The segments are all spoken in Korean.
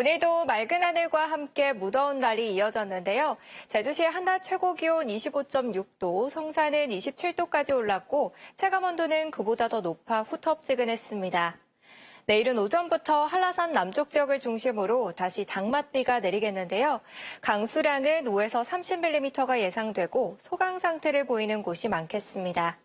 오늘도 맑은 하늘과 함께 무더운 날이 이어졌는데요. 제주시의 한낮 최고 기온 25.6도, 성산은 27도까지 올랐고 체감 온도는 그보다 더 높아 후텁지근했습니다. 내일은 오전부터 한라산 남쪽 지역을 중심으로 다시 장맛비가 내리겠는데요. 강수량은 5에서 30mm가 예상되고 소강 상태를 보이는 곳이 많겠습니다.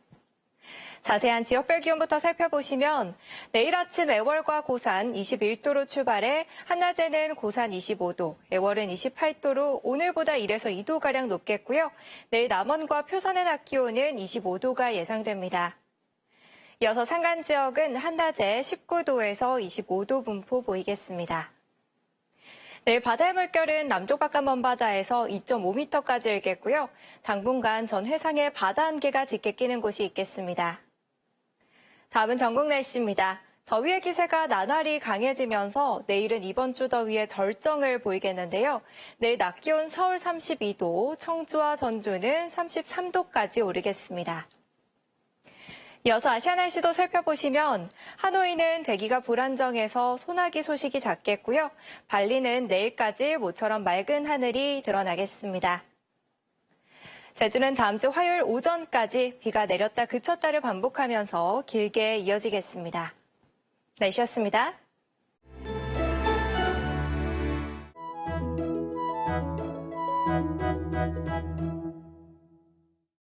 자세한 지역별 기온부터 살펴보시면 내일 아침 애월과 고산 21도로 출발해 한낮에는 고산 25도, 애월은 28도로 오늘보다 1에서 2도가량 높겠고요. 내일 남원과 표선의 낮 기온은 25도가 예상됩니다. 이어서 산간 지역은 한낮에 19도에서 25도 분포 보이겠습니다. 내일 바다의 물결은 남쪽 바깥 먼바다에서 2.5m까지 일겠고요. 당분간 전 해상에 바다 안개가 짙게 끼는 곳이 있겠습니다. 다음은 전국 날씨입니다. 더위의 기세가 나날이 강해지면서 내일은 이번 주 더위의 절정을 보이겠는데요. 내일 낮 기온 서울 32도, 청주와 전주는 33도까지 오르겠습니다. 이어서 아시아 날씨도 살펴보시면 하노이는 대기가 불안정해서 소나기 소식이 잦겠고요. 발리는 내일까지 모처럼 맑은 하늘이 드러나겠습니다. 제주는 다음 주 화요일 오전까지 비가 내렸다 그쳤다를 반복하면서 길게 이어지겠습니다. 네, 날씨였습니다.